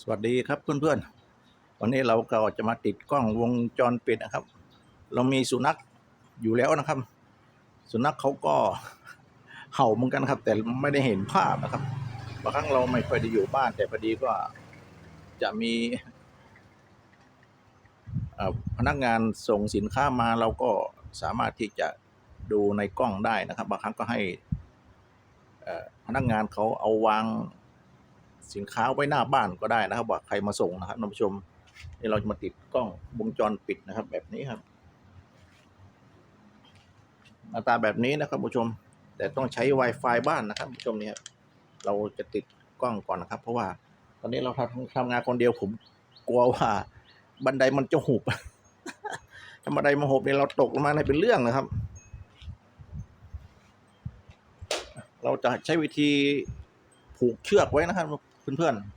สวัสดีครับเพื่อนๆ วันนี้เราก็จะมาติดกล้องวงจรปิดนะครับ เรามีสุนัขอยู่แล้วนะครับ สุนัขเขาก็เห่าเหมือนกันครับ แต่ไม่ได้เห็นภาพนะครับบางครั้งเราไม่ค่อยได้อยู่บ้าน แต่พอดีก็จะมีพนักงานส่งสินค้ามาเราก็สามารถที่จะดูในกล้องได้นะครับ บางครั้งก็ให้พนักงานเขาเอาวาง สินค้าไว้หน้าบ้านก็ได้นะครับว่าใครมาส่งนะครับท่านผู้ชมนี่เราจะมาติดกล้องวงจรปิดนะครับ แบบนี้ครับหน้าตาแบบนี้นะครับผู้ชม แต่ต้องใช้ Wi-Fi บ้านนะครับผู้ชมเนี่ยครับเราจะติดกล้องก่อนนะครับ เพราะว่าตอนนี้เราทำทำงานคนเดียวผมกลัวว่า บันไดมันจะหุบถ้าบันไดมาหุบเนี่ยเราตกลงมาในเป็นเรื่องนะครับ เราจะใช้วิธีผูกเชือกไว้นะครับ เพื่อนๆ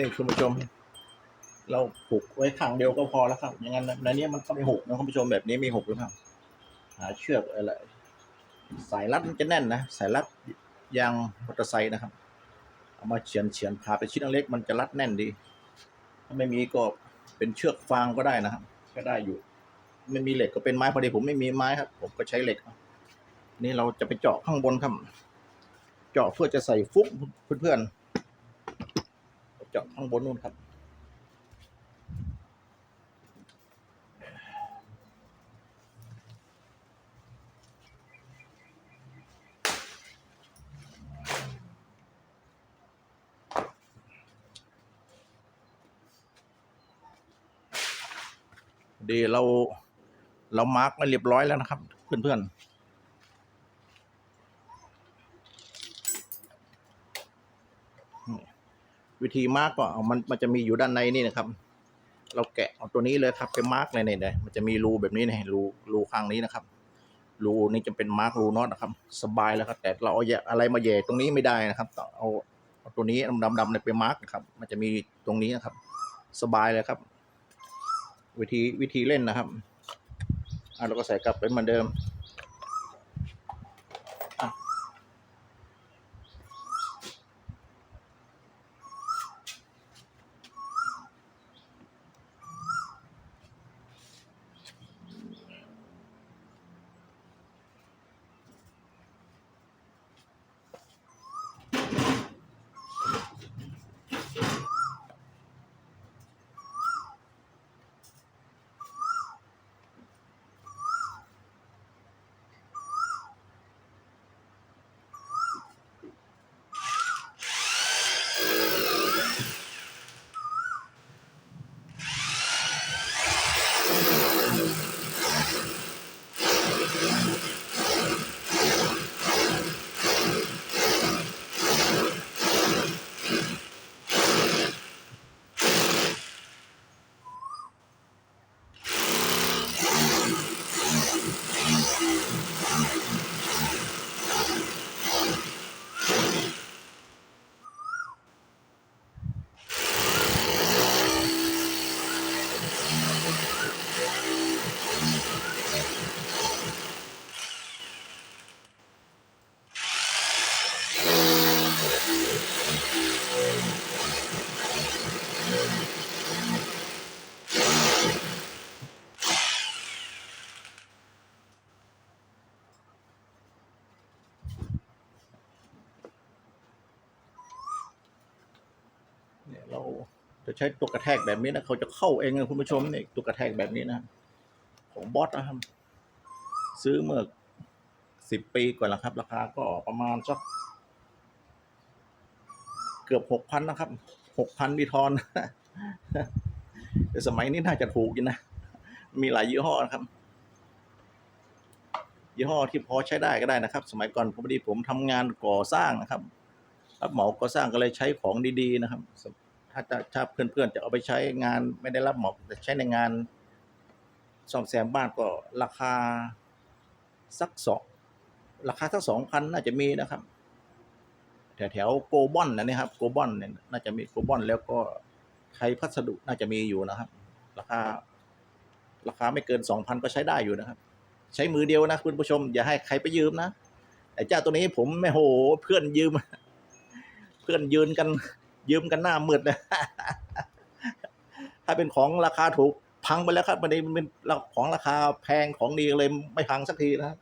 นี่คุณผู้ชม เราผูกไว้ข้างเดียวก็พอแล้วครับ อย่างนั้นในนี้มันก็ไม่หกนะคุณผู้ชมแบบนี้มีหกหรือเปล่าหาเชือกอะไรสายรัดมันจะแน่นนะสายรัดยางมอเตอร์ไซค์นะครับเอามาเฉียนเฉียนพาไปชิ้นเล็กมันจะรัดแน่นดี ถ้าไม่มีก็เป็นเชือกฟางก็ได้นะครับ ก็ได้อยู่ ไม่มีเหล็กก็เป็นไม้พอดีผมไม่มีไม้ครับ ผมก็ใช้เหล็ก นี่เราจะไปเจาะข้างบนครับ เจาะเพื่อจะใส่ฟุกเพื่อนๆ เจาะข้างบนนู่นครับ ดีเราเรามาร์กมาเรียบร้อยแล้วนะครับ เพื่อนๆนี่ วิธีมาร์กก็มันมันจะมีอยู่ด้านในนี่นะครับ เราแกะเอาตัวนี้เลยครับไปมาร์กในในมันจะมีรูแบบนี้นะรูรูข้างนี้นะครับ รูนี้จะเป็นมาร์กรูน็อตนะครับ สบายแล้วครับ แต่เราเอาอะไรมาแย่ตรงนี้ไม่ได้นะครับต้องเอาเอาตัวนี้ดำดำๆเนี่ยไปมาร์กนะครับ มันจะมีตรงนี้นะครับ สบายเลยครับ วิธีวิธีเล่นนะครับอะเราก็ใส่กลับไปเหมือนเดิม เนี่ยเราจะใช้ตัวกระแทกแบบนี้นะเขาจะเข้าเองนะคุณผู้ชมเนี่ยตัวกระแทกแบบนี้นะ ของบอสนะครับ ซื้อเมื่อสิบปีก่อนแล้วครับ ราคาก็ประมาณสัก กือบหกพันนะครับหกพันมีทอนแต่สมัยนี้น่าจะถูกอยู่นะ มีหลายยี่ห้อนะครับ ยี่ห้อที่พอใช้ได้ก็ได้นะครับ สมัยก่อนผมพอดีผมทำงานก่อสร้างนะครับรับเหมาก่อสร้างก็เลยใช้ของดีๆนะครับ ถ้าจะถ้าเพื่อนๆจะเอาไปใช้งานไม่ได้รับเหมาแต่ใช้ในงานซ่อมแซมบ้านก็ราคาสักสองราคาสักสองพันน่าจะมีนะครับ แถวแถวโกบอนนะนี่ครับโกบอนเนี่ยน่าจะมีโกบอนแล้วก็ไทยพัสดุน่าจะมีอยู่นะครับ ราคา ราคาไม่เกินสองพันก็ใช้ได้อยู่นะครับ ใช้มือเดียวนะคุณผู้ชม อย่าให้ใครไปยืมนะไอ้เจ้าตัวนี้ผมไม่โห เพื่อนยืม เพื่อนยืนกัน ยืมกันหน้ามืดนะถ้าเป็นของราคาถูกพังไปแล้วครับมันเป็นของราคาแพงของดีเลยไม่พังสักทีนะครับ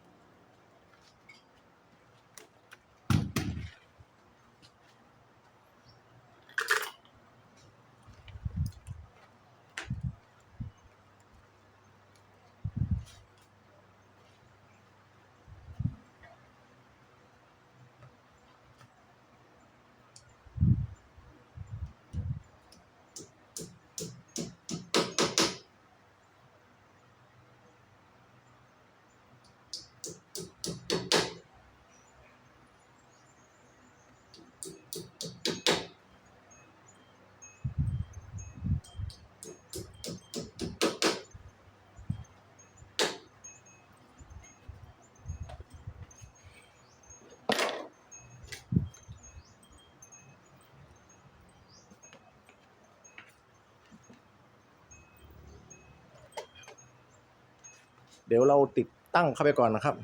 เดี๋ยวเราติดตั้งเข้าไปก่อนนะครับ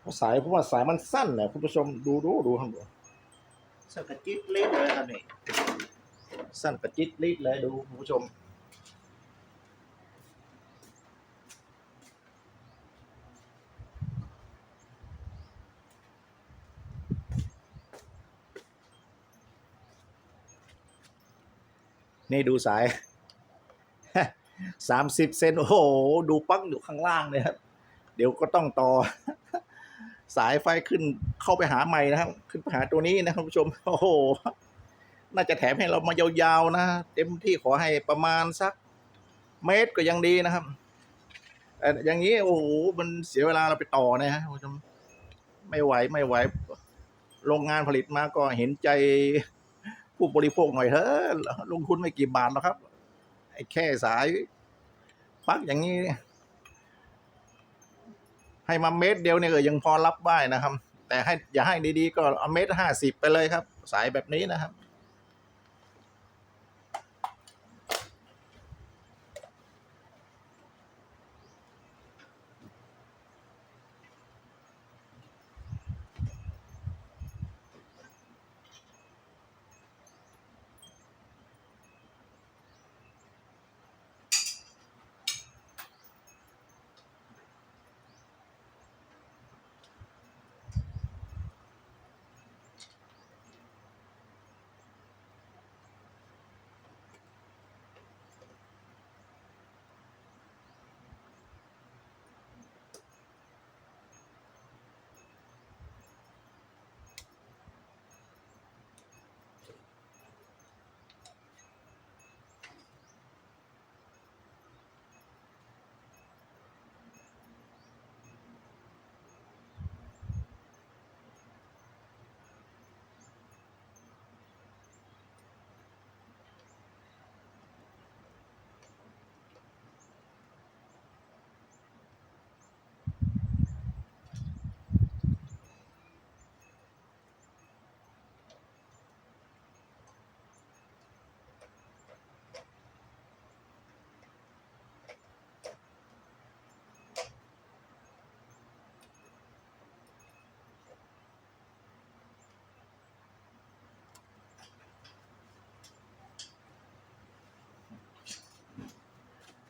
เพราะสายเพราะว่าสายมันสั้นเนี่ยคุณผู้ชมดูดูดูครับดูสั้นกระจิตลิดเลยครับนี่สั้นกระจิตลิดเลยดูคุณผู้ชมนี่ดูสาย สามสิบเซนโอ้โห ดูปลั๊กอยู่ข้างล่างเลยครับ เดี๋ยวก็ต้องต่อ สายไฟขึ้นเข้าไปหาใหม่นะครับ ขึ้นไปหาตัวนี้นะครับคุณผู้ชม โอ้โห น่าจะแถมให้เรามายาวๆนะ เต็มที่ขอให้ประมาณสักเมตรก็ยังดีนะครับแต่อย่างนี้โอ้โห มันเสียเวลาเราไปต่อนะฮะคุณผู้ชม ไม่ไหวไม่ไหว โรงงานผลิตมาก็เห็นใจผู้บริโภคหน่อยเถอะลงทุนไม่กี่บาทหรอกครับ แค่สายปักอย่างนี้ ให้มาเม็ดเดียวเนี่ยยังพอรับได้นะครับ แต่ให้อย่าให้ดีๆก็เอาเม็ดห้าสิบไปเลยครับ สายแบบนี้นะครับ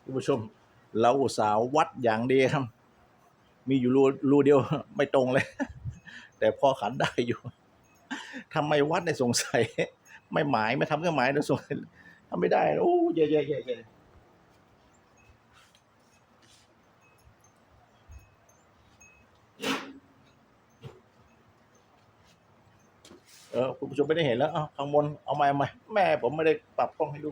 คุณผู้ชม เราสาววัดอย่างดีครับ มีอยู่รูรูเดียวไม่ตรงเลย แต่พอขันได้อยู่ทำไมวัดในสงสัย ไม่หมายไม่ทำเครื่องหมายในสงสัยทำไม่ได้โอ้เย่เย่เย่เย่เออคุณผู้ชมไม่ได้เห็นแล้วข้างบนเอาไหม่ใหม่แม่ผมไม่ได้ปรับกล้องให้ดู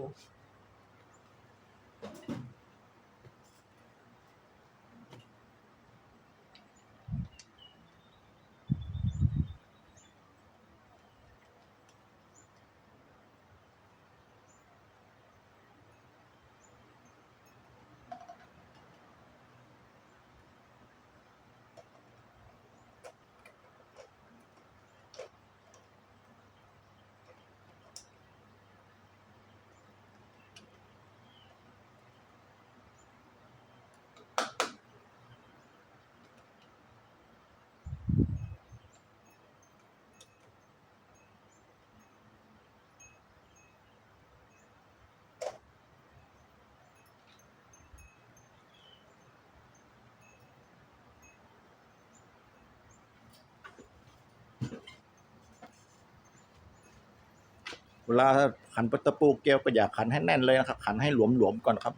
เวลาขันปตะปูเกลวก็อย่าขันให้แน่นเลยนะครับ ขันให้หลวมๆก่อนครับ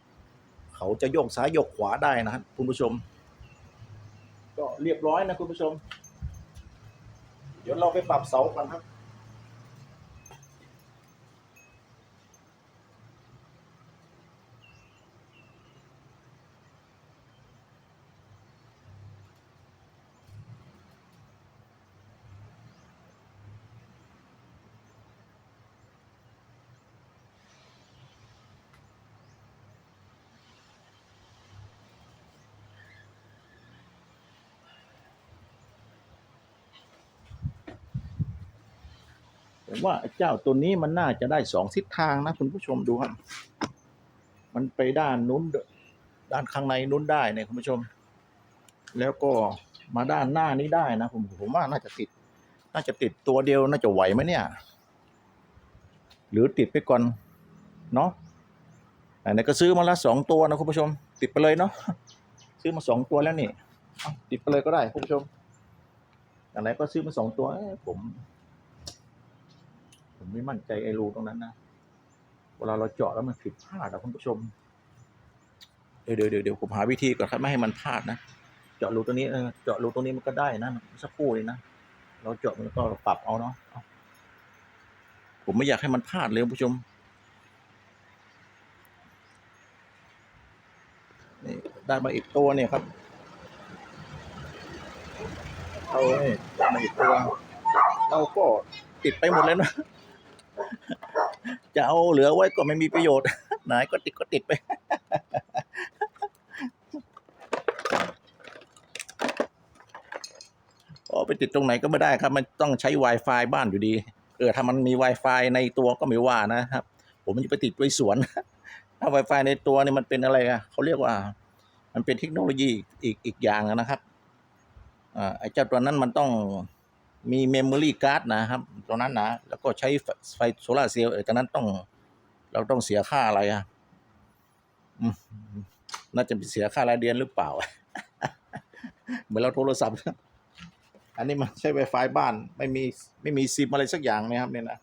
เขาจะโยกซ้ายโยกขวาได้นะครับคุณผู้ชม ก็เรียบร้อยนะคุณผู้ชม เดี๋ยวเราไปปรับเสากันครับ ผมว่าเจ้าตัวนี้มันน่าจะได้สองทิศทางนะคุณผู้ชมดูครับ มันไปด้านนู้นด้านข้างในนู้นได้เนี่ยคุณผู้ชม แล้วก็มาด้านหน้านี้ได้นะผมผมว่าน่าจะติด น่าจะติดตัวเดียวน่าจะไหวไหมเนี่ย หรือติดไปก่อนเนาะไหนก็ซื้อมาละสองตัวนะคุณผู้ชม ติดไปเลยเนาะซื้อมาสองตัวแล้วนี่ติดไปเลยก็ได้คุณผู้ชมไหนก็ซื้อมาสองตัวผม ผมไม่มั่นใจไอ้รูตรงนั้นนะ เวลาเราเจาะแล้วมันผิดพลาดอะคุณผู้ชมเดี๋ยวเดี๋ยวเดี๋ยวเดี๋ยวผมหาวิธีก่อนครับไม่ให้มันพลาดนะ เจาะรูตรงนี้เจาะรูตรงนี้มันก็ได้นะสักครู่เลยนะ เราเจาะมันก็ปรับเอาเนาะ ผมไม่อยากให้มันพลาดเลยคุณผู้ชม นี่ได้มาอีกตัวเนี่ยครับเอาเนี่ยได้มาอีกตัวเราก็ติดไปหมดแล้วนะ จะเอาเหลือไว้ก็ไม่มีประโยชน์ไหนก็ติดก็ติดไปโอ้ไปติดตรงไหนก็ไม่ได้ครับ มันต้องใช้ Wi-Fi บ้านอยู่ดี เออ ถ้ามันมี Wi-Fi ในตัวก็ไม่ว่านะครับ ผมมันจะไปติดไว้สวน ถ้า Wi-Fi ในตัวนี่มันเป็นอะไรอะเขาเรียกว่า มันเป็นเทคโนโลยีอีกอีกอย่างนะครับอ่าไอ้เจ้าตัวนั้นมันต้อง มีเมมโมรี่การ์ดนะครับตรงนั้นนะ แล้วก็ใช้ไฟโซลาเซลล์เออตัวนั้นต้อง เราต้องเสียค่าอะไรอะน่าจะเสียค่ารายเดือนหรือเปล่า เหมือนเราโทรศัพท์ อันนี้มันใช้ไวไฟบ้าน ไม่มีไม่มีซิมอะไรสักอย่างนะครับเนี่ยนะ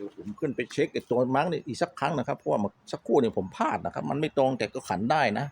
ดี๋ยวผมขึ้นไปเช็คไอ้ตัวมาร์กนี่อีกสักครั้งนะครับ เพราะว่าเมื่อสักครู่เนี่ยผมพลาดนะครับ มันไม่ตรงแต่ก็ขันได้นะ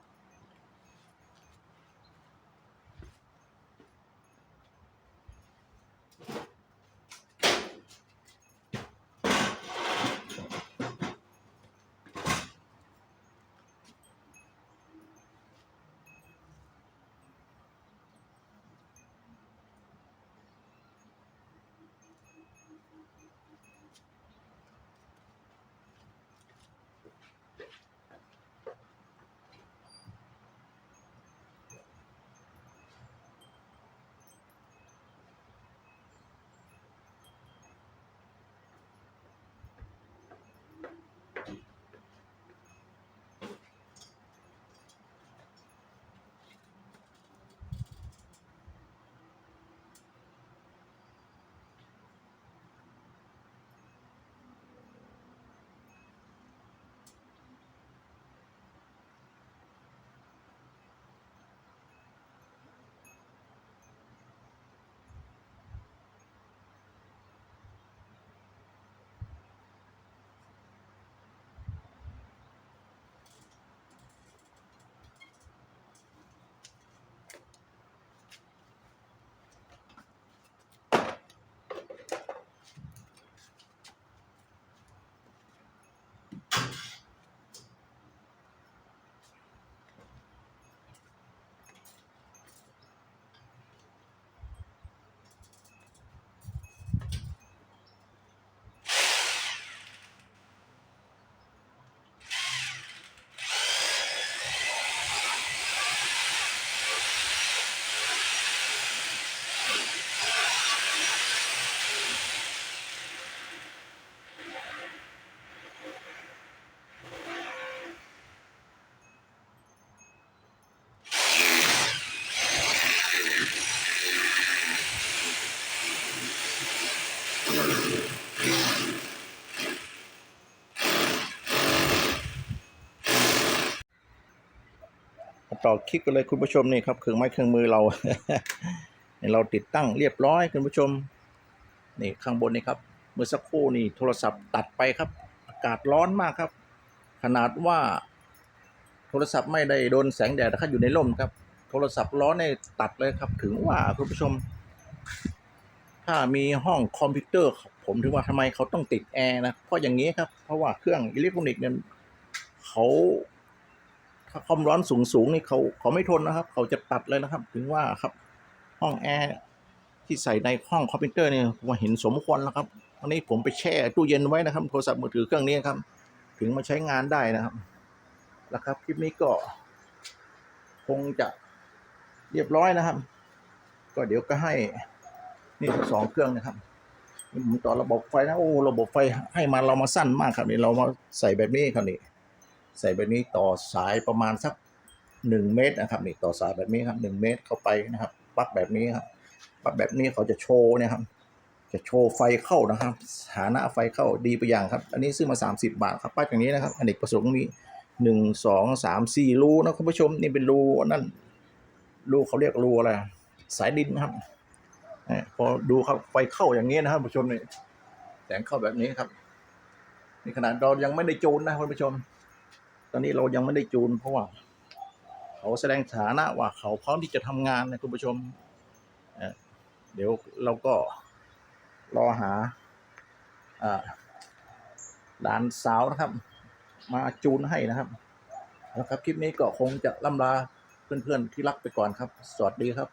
ต่อคลิปกันเลยคุณผู้ชมนี่ครับเครื่องไม้เครื่องมือเราเราติดตั้งเรียบร้อยคุณผู้ชมนี่ข้างบนนี่ครับเมื่อสักครู่นี่โทรศัพท์ตัดไปครับ อากาศร้อนมากครับ ขนาดว่า โทรศัพท์ไม่ได้โดนแสงแดดนะครับอยู่ในร่มครับ โทรศัพท์ร้อนเนี่ยตัดเลยครับ ถึงว่าคุณผู้ชม ถ้ามีห้องคอมพิวเตอร์ ผมถึงว่าทำไมเขาต้องติดแอร์นะเพราะอย่างนี้ครับ เพราะว่าเครื่องอิเล็กทรอนิกส์เนี่ยเขา ความร้อนสูงสูงๆนี่เขาเขาไม่ทนนะครับ เขาจะตัดเลยนะครับ ถึงว่าครับ ห้องแอร์ที่ใส่ในห้องคอมพิวเตอร์เนี่ยผมาเห็นสมควรแล้วครับวันนี้ผมไปแช่ตู้เย็นไว้นะครับ โทรศัพท์มือถือเครื่องนี้ครับ ถึงมาใช้งานได้นะครับแล้วครับคลิปนี้ก็คงจะเรียบร้อยนะครับ ก็เดี๋ยวก็ให้นี่สองเครื่องนะครับนี่ผมต่อระบบไฟนะโอ้ระบบไฟให้มาเรามาสั้นมากครับนี่เรามาใส่แบบนี้ครับนี่ ใส่แบบนี้ต่อสายประมาณสักหนึ่งเมตรนะครับนี่ต่อสายแบบนี้ครับหนึ่งเมตรเข้าไปนะครับปลั๊กแบบนี้ครับปลั๊กแบบนี้เขาจะโชว์เนะครับ จะโชว์ไฟเข้านะครับฐานะไฟเข้าดีไปอย่างครับ อันนี้ซื้อมา 30 บาทครับปลั๊กอย่างนี้นะครับอเนกประสงค์มีหนึ่งสองสามสี่รูนะคุณผู้ชมนี่เป็นรูนั่นรูเขาเรียกรูอะไรสายดินนะครับนี่พอดูครับไฟเข้าอย่างนี้นะครับผู้ชมนี่แสงเข้าแบบนี้ครับ นี่ขนาดเรายังไม่ได้จูนนะคุณผู้ชม อนนี้เรายังไม่ได้จูนเพราะว่า เขาแสดงฐานะว่าเขาพร้อมที่จะทำงานนะคุณผู้ชมเดี๋ยวเราก็รอหาอ่าหลานสาวนะครับ มาจูนให้นะครับแล้วครับ คลิปนี้ก็คงจะล่ำลาเพื่อนๆที่รักไปก่อนครับ สวัสดีครับ